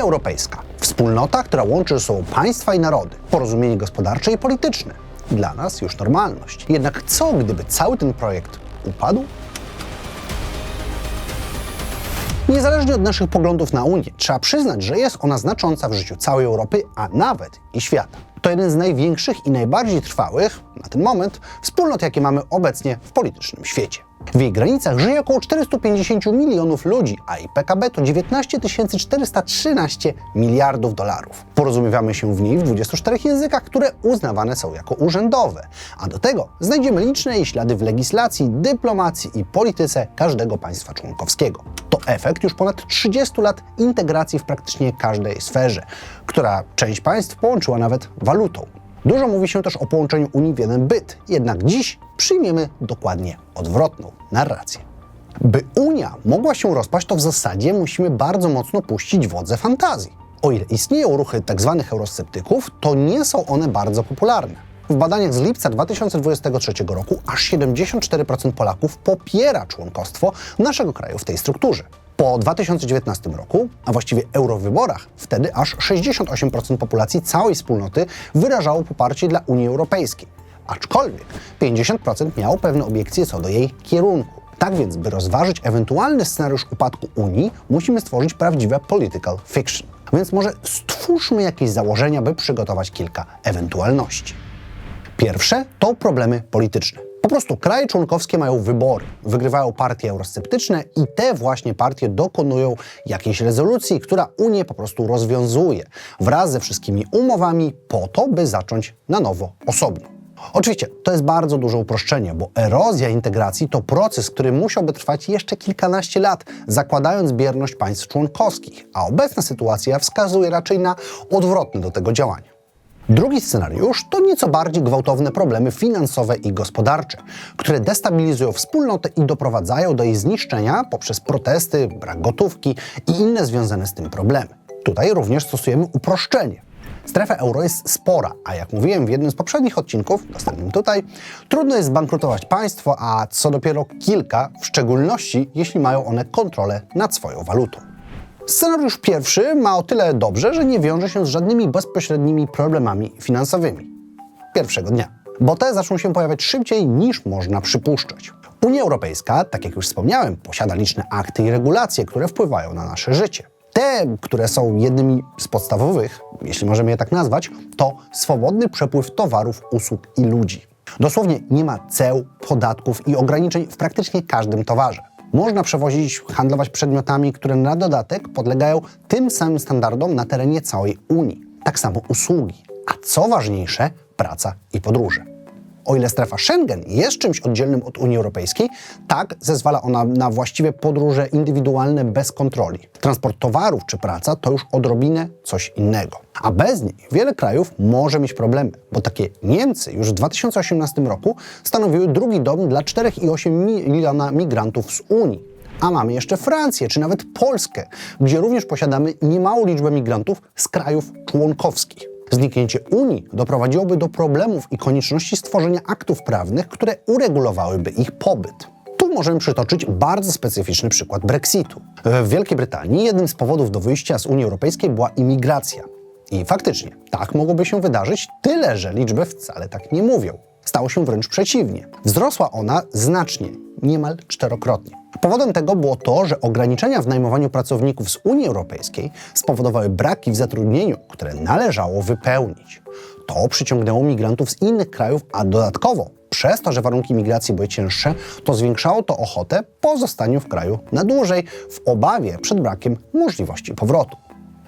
Unia Europejska. Wspólnota, która łączy ze sobą państwa i narody. Porozumienie gospodarcze i polityczne. Dla nas już normalność. Jednak co, gdyby cały ten projekt upadł? Niezależnie od naszych poglądów na Unię, trzeba przyznać, że jest ona znacząca w życiu całej Europy, a nawet i świata. To jeden z największych i najbardziej trwałych, na ten moment, wspólnot, jakie mamy obecnie w politycznym świecie. W jej granicach żyje około 450 milionów ludzi, a jej PKB to 19 413 miliardów dolarów. Porozumiewamy się w niej w 24 językach, które uznawane są jako urzędowe, a do tego znajdziemy liczne jej ślady w legislacji, dyplomacji i polityce każdego państwa członkowskiego. To efekt już ponad 30 lat integracji w praktycznie każdej sferze, która część państw połączyła nawet walutą. Dużo mówi się też o połączeniu Unii w jeden byt, jednak dziś przyjmiemy dokładnie odwrotną narrację. By Unia mogła się rozpaść, to w zasadzie musimy bardzo mocno puścić wodze fantazji. O ile istnieją ruchy tzw. eurosceptyków, to nie są one bardzo popularne. W badaniach z lipca 2023 roku aż 74% Polaków popiera członkostwo naszego kraju w tej strukturze. Po 2019 roku, a właściwie eurowyborach, wtedy aż 68% populacji całej wspólnoty wyrażało poparcie dla Unii Europejskiej. Aczkolwiek 50% miało pewne obiekcje co do jej kierunku. Tak więc, by rozważyć ewentualny scenariusz upadku Unii, musimy stworzyć prawdziwe political fiction. Więc może stwórzmy jakieś założenia, by przygotować kilka ewentualności. Pierwsze to problemy polityczne. Po prostu kraje członkowskie mają wybory. Wygrywają partie eurosceptyczne i te właśnie partie dokonują jakiejś rezolucji, która Unię po prostu rozwiązuje wraz ze wszystkimi umowami po to, by zacząć na nowo osobno. Oczywiście to jest bardzo duże uproszczenie, bo erozja integracji to proces, który musiałby trwać jeszcze kilkanaście lat, zakładając bierność państw członkowskich, a obecna sytuacja wskazuje raczej na odwrotne do tego działania. Drugi scenariusz to nieco bardziej gwałtowne problemy finansowe i gospodarcze, które destabilizują wspólnotę i doprowadzają do jej zniszczenia poprzez protesty, brak gotówki i inne związane z tym problemy. Tutaj również stosujemy uproszczenie. Strefa euro jest spora, a jak mówiłem w jednym z poprzednich odcinków, dostępnym tutaj, trudno jest zbankrutować państwo, a co dopiero kilka, w szczególności jeśli mają one kontrolę nad swoją walutą. Scenariusz pierwszy ma o tyle dobrze, że nie wiąże się z żadnymi bezpośrednimi problemami finansowymi. Pierwszego dnia. Bo te zaczną się pojawiać szybciej niż można przypuszczać. Unia Europejska, tak jak już wspomniałem, posiada liczne akty i regulacje, które wpływają na nasze życie. Te, które są jednymi z podstawowych, jeśli możemy je tak nazwać, to swobodny przepływ towarów, usług i ludzi. Dosłownie nie ma ceł, podatków i ograniczeń w praktycznie każdym towarze. Można przewozić, handlować przedmiotami, które na dodatek podlegają tym samym standardom na terenie całej Unii. Tak samo usługi, a co ważniejsze, praca i podróże. O ile strefa Schengen jest czymś oddzielnym od Unii Europejskiej, tak zezwala ona na właściwie podróże indywidualne bez kontroli. Transport towarów czy praca to już odrobinę coś innego. A bez niej wiele krajów może mieć problemy, bo takie Niemcy już w 2018 roku stanowiły drugi dom dla 4,8 miliona migrantów z Unii. A mamy jeszcze Francję, czy nawet Polskę, gdzie również posiadamy niemałą liczbę migrantów z krajów członkowskich. Zniknięcie Unii doprowadziłoby do problemów i konieczności stworzenia aktów prawnych, które uregulowałyby ich pobyt. Tu możemy przytoczyć bardzo specyficzny przykład Brexitu. W Wielkiej Brytanii jednym z powodów do wyjścia z Unii Europejskiej była imigracja. I faktycznie, tak mogłoby się wydarzyć, tyle że liczby wcale tak nie mówią. Stało się wręcz przeciwnie. Wzrosła ona znacznie, niemal czterokrotnie. Powodem tego było to, że ograniczenia w najmowaniu pracowników z Unii Europejskiej spowodowały braki w zatrudnieniu, które należało wypełnić. To przyciągnęło migrantów z innych krajów, a dodatkowo przez to, że warunki migracji były cięższe, to zwiększało to ochotę po zostaniu w kraju na dłużej w obawie przed brakiem możliwości powrotu.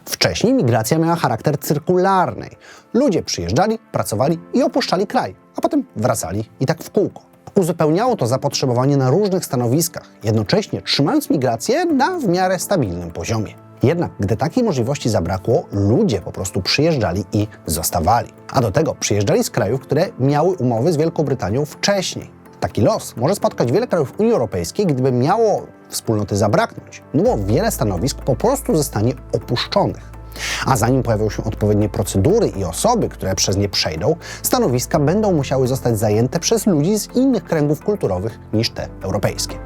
Wcześniej migracja miała charakter cyrkularny. Ludzie przyjeżdżali, pracowali i opuszczali kraj, a potem wracali i tak w kółko. Uzupełniało to zapotrzebowanie na różnych stanowiskach, jednocześnie trzymając migrację na w miarę stabilnym poziomie. Jednak gdy takiej możliwości zabrakło, ludzie po prostu przyjeżdżali i zostawali. A do tego przyjeżdżali z krajów, które miały umowy z Wielką Brytanią wcześniej. Taki los może spotkać wiele krajów Unii Europejskiej, gdyby miało wspólnoty zabraknąć, no bo wiele stanowisk po prostu zostanie opuszczonych. A zanim pojawią się odpowiednie procedury i osoby, które przez nie przejdą, stanowiska będą musiały zostać zajęte przez ludzi z innych kręgów kulturowych niż te europejskie.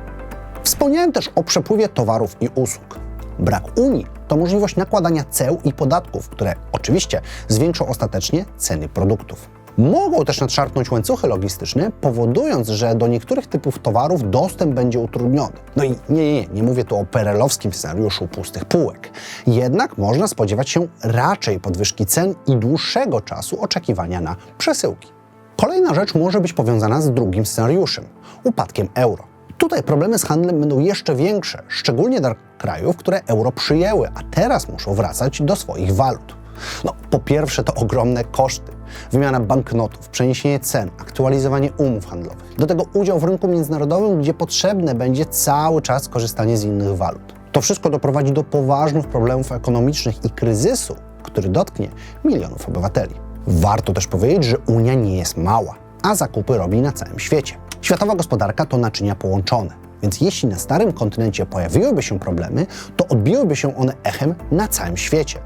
Wspomniałem też o przepływie towarów i usług. Brak Unii to możliwość nakładania ceł i podatków, które oczywiście zwiększą ostatecznie ceny produktów. Mogą też nadszarpnąć łańcuchy logistyczne, powodując, że do niektórych typów towarów dostęp będzie utrudniony. No i nie, nie, nie, mówię tu o perelowskim scenariuszu pustych półek. Jednak można spodziewać się raczej podwyżki cen i dłuższego czasu oczekiwania na przesyłki. Kolejna rzecz może być powiązana z drugim scenariuszem upadkiem euro. Tutaj problemy z handlem będą jeszcze większe, szczególnie dla krajów, które euro przyjęły, a teraz muszą wracać do swoich walut. No, po pierwsze to ogromne koszty. Wymiana banknotów, przeniesienie cen, aktualizowanie umów handlowych. Do tego udział w rynku międzynarodowym, gdzie potrzebne będzie cały czas korzystanie z innych walut. To wszystko doprowadzi do poważnych problemów ekonomicznych i kryzysu, który dotknie milionów obywateli. Warto też powiedzieć, że Unia nie jest mała, a zakupy robi na całym świecie. Światowa gospodarka to naczynia połączone, więc jeśli na starym kontynencie pojawiłyby się problemy, to odbiłyby się one echem na całym świecie.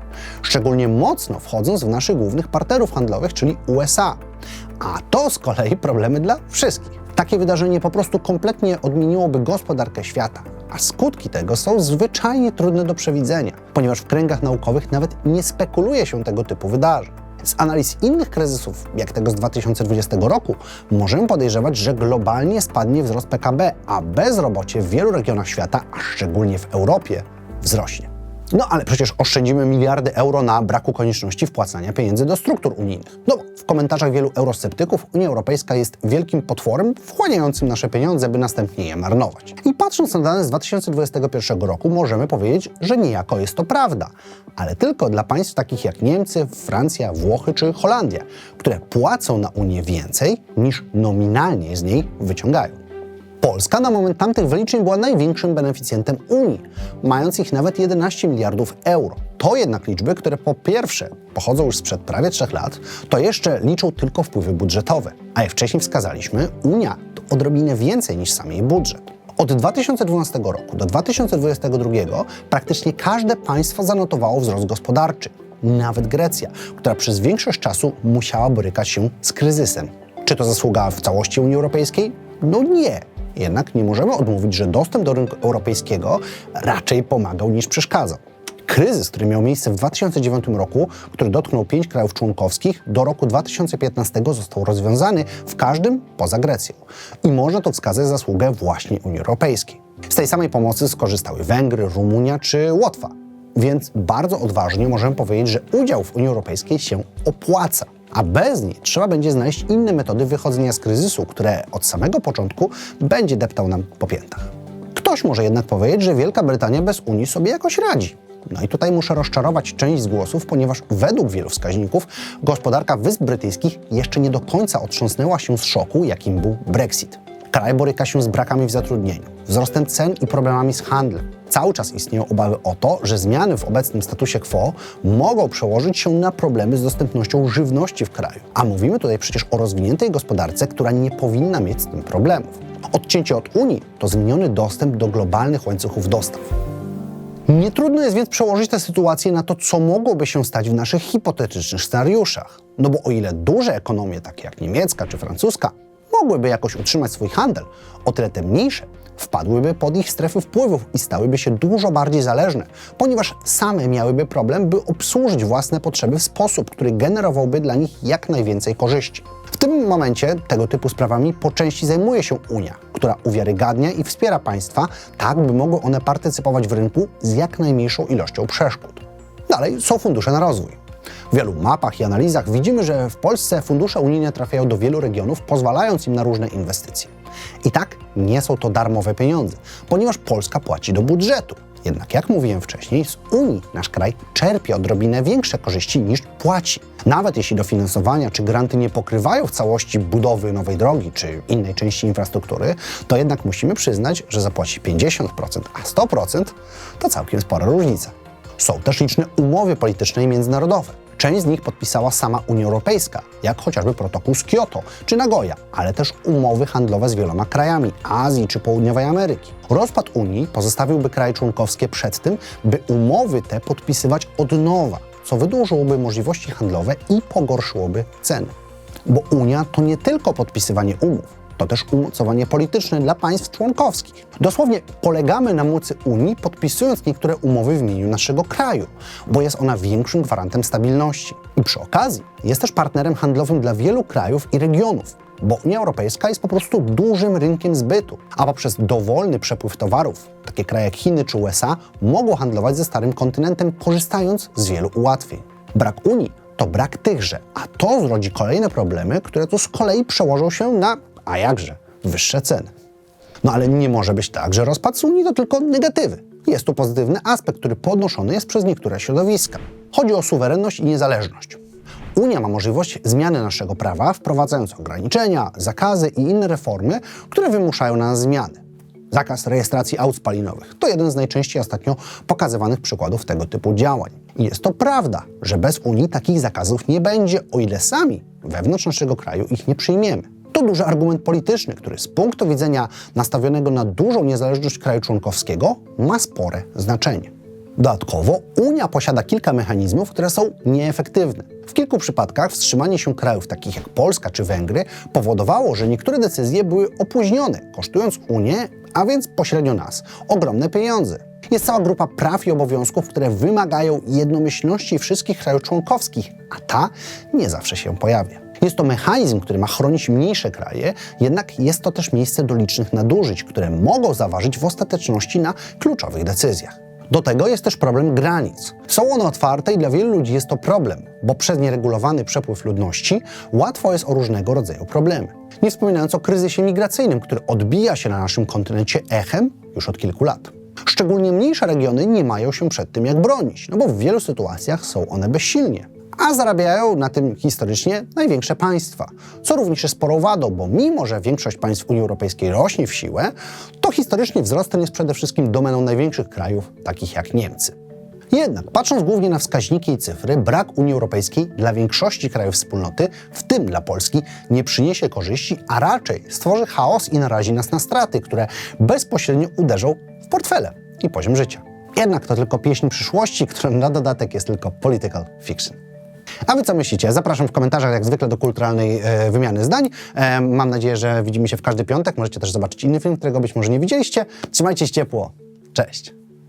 Szczególnie mocno wchodząc w naszych głównych partnerów handlowych, czyli USA. A to z kolei problemy dla wszystkich. Takie wydarzenie po prostu kompletnie odmieniłoby gospodarkę świata, a skutki tego są zwyczajnie trudne do przewidzenia, ponieważ w kręgach naukowych nawet nie spekuluje się tego typu wydarzeń. Z analiz innych kryzysów, jak tego z 2020 roku, możemy podejrzewać, że globalnie spadnie wzrost PKB, a bezrobocie w wielu regionach świata, a szczególnie w Europie, wzrośnie. No ale przecież oszczędzimy miliardy euro na braku konieczności wpłacania pieniędzy do struktur unijnych. No w komentarzach wielu eurosceptyków Unia Europejska jest wielkim potworem wchłaniającym nasze pieniądze, by następnie je marnować. I patrząc na dane z 2021 roku możemy powiedzieć, że niejako jest to prawda, ale tylko dla państw takich jak Niemcy, Francja, Włochy czy Holandia, które płacą na Unię więcej niż nominalnie z niej wyciągają. Polska na moment tamtych wyliczeń była największym beneficjentem Unii, mając ich nawet 11 miliardów euro. To jednak liczby, które po pierwsze pochodzą już sprzed prawie 3 lat, to jeszcze liczą tylko wpływy budżetowe. A jak wcześniej wskazaliśmy, Unia to odrobinę więcej niż sam jej budżet. Od 2012 roku do 2022 praktycznie każde państwo zanotowało wzrost gospodarczy. Nawet Grecja, która przez większość czasu musiała borykać się z kryzysem. Czy to zasługa w całości Unii Europejskiej? No nie. Jednak nie możemy odmówić, że dostęp do rynku europejskiego raczej pomagał niż przeszkadzał. Kryzys, który miał miejsce w 2009 roku, który dotknął pięć krajów członkowskich, do roku 2015 został rozwiązany w każdym poza Grecją. I można to wskazać zasługę właśnie Unii Europejskiej. Z tej samej pomocy skorzystały Węgry, Rumunia czy Łotwa. Więc bardzo odważnie możemy powiedzieć, że udział w Unii Europejskiej się opłaca. A bez niej trzeba będzie znaleźć inne metody wychodzenia z kryzysu, które od samego początku będzie deptał nam po piętach. Ktoś może jednak powiedzieć, że Wielka Brytania bez Unii sobie jakoś radzi. No i tutaj muszę rozczarować część z głosów, ponieważ według wielu wskaźników gospodarka Wysp Brytyjskich jeszcze nie do końca otrząsnęła się z szoku, jakim był Brexit. Kraj boryka się z brakami w zatrudnieniu, wzrostem cen i problemami z handlem. Cały czas istnieją obawy o to, że zmiany w obecnym statusie quo mogą przełożyć się na problemy z dostępnością żywności w kraju. A mówimy tutaj przecież o rozwiniętej gospodarce, która nie powinna mieć z tym problemów. Odcięcie od Unii to zmieniony dostęp do globalnych łańcuchów dostaw. Nie trudno jest więc przełożyć tę sytuację na to, co mogłoby się stać w naszych hipotetycznych scenariuszach. No bo o ile duże ekonomie, takie jak niemiecka czy francuska, mogłyby jakoś utrzymać swój handel, o tyle te mniejsze wpadłyby pod ich strefy wpływów i stałyby się dużo bardziej zależne, ponieważ same miałyby problem, by obsłużyć własne potrzeby w sposób, który generowałby dla nich jak najwięcej korzyści. W tym momencie tego typu sprawami po części zajmuje się Unia, która uwiarygadnia i wspiera państwa tak, by mogły one partycypować w rynku z jak najmniejszą ilością przeszkód. Dalej są fundusze na rozwój. W wielu mapach i analizach widzimy, że w Polsce fundusze unijne trafiają do wielu regionów, pozwalając im na różne inwestycje. I tak nie są to darmowe pieniądze, ponieważ Polska płaci do budżetu. Jednak jak mówiłem wcześniej, z Unii nasz kraj czerpie odrobinę większe korzyści niż płaci. Nawet jeśli dofinansowania czy granty nie pokrywają w całości budowy nowej drogi czy innej części infrastruktury, to jednak musimy przyznać, że zapłaci 50%, a 100% to całkiem spora różnica. Są też liczne umowy polityczne i międzynarodowe. Część z nich podpisała sama Unia Europejska, jak chociażby protokół z Kioto czy Nagoya, ale też umowy handlowe z wieloma krajami Azji czy Południowej Ameryki. Rozpad Unii pozostawiłby kraje członkowskie przed tym, by umowy te podpisywać od nowa, co wydłużyłoby możliwości handlowe i pogorszyłoby ceny. Bo Unia to nie tylko podpisywanie umów, to też umocowanie polityczne dla państw członkowskich. Dosłownie polegamy na mocy Unii, podpisując niektóre umowy w imieniu naszego kraju, bo jest ona większym gwarantem stabilności. I przy okazji jest też partnerem handlowym dla wielu krajów i regionów, bo Unia Europejska jest po prostu dużym rynkiem zbytu, a poprzez dowolny przepływ towarów, takie kraje jak Chiny czy USA mogą handlować ze starym kontynentem, korzystając z wielu ułatwień. Brak Unii to brak tychże, a to zrodzi kolejne problemy, które tu z kolei przełożą się na, a jakże, wyższe ceny. No ale nie może być tak, że rozpad Unii to tylko negatywy. Jest tu pozytywny aspekt, który podnoszony jest przez niektóre środowiska. Chodzi o suwerenność i niezależność. Unia ma możliwość zmiany naszego prawa, wprowadzając ograniczenia, zakazy i inne reformy, które wymuszają na nas zmiany. Zakaz rejestracji aut spalinowych to jeden z najczęściej ostatnio pokazywanych przykładów tego typu działań. I jest to prawda, że bez Unii takich zakazów nie będzie, o ile sami wewnątrz naszego kraju ich nie przyjmiemy. To duży argument polityczny, który z punktu widzenia nastawionego na dużą niezależność kraju członkowskiego ma spore znaczenie. Dodatkowo Unia posiada kilka mechanizmów, które są nieefektywne. W kilku przypadkach wstrzymanie się krajów takich jak Polska czy Węgry powodowało, że niektóre decyzje były opóźnione, kosztując Unię, a więc pośrednio nas, ogromne pieniądze. Jest cała grupa praw i obowiązków, które wymagają jednomyślności wszystkich krajów członkowskich, a ta nie zawsze się pojawia. Jest to mechanizm, który ma chronić mniejsze kraje, jednak jest to też miejsce do licznych nadużyć, które mogą zaważyć w ostateczności na kluczowych decyzjach. Do tego jest też problem granic. Są one otwarte i dla wielu ludzi jest to problem, bo przez nieregulowany przepływ ludności łatwo jest o różnego rodzaju problemy. Nie wspominając o kryzysie migracyjnym, który odbija się na naszym kontynencie echem już od kilku lat. Szczególnie mniejsze regiony nie mają się przed tym jak bronić, no bo w wielu sytuacjach są one bezsilnie. A zarabiają na tym historycznie największe państwa, co również jest sporą wadą, bo mimo, że większość państw Unii Europejskiej rośnie w siłę, to historycznie wzrost ten jest przede wszystkim domeną największych krajów, takich jak Niemcy. Jednak, patrząc głównie na wskaźniki i cyfry, brak Unii Europejskiej dla większości krajów wspólnoty, w tym dla Polski, nie przyniesie korzyści, a raczej stworzy chaos i narazi nas na straty, które bezpośrednio uderzą w portfele i poziom życia. Jednak to tylko pieśń przyszłości, która na dodatek jest tylko political fiction. A wy co myślicie? Zapraszam w komentarzach jak zwykle do kulturalnej e, wymiany zdań. E, mam nadzieję, że widzimy się w każdy piątek. Możecie też zobaczyć inny film, którego być może nie widzieliście. Trzymajcie się ciepło. Cześć!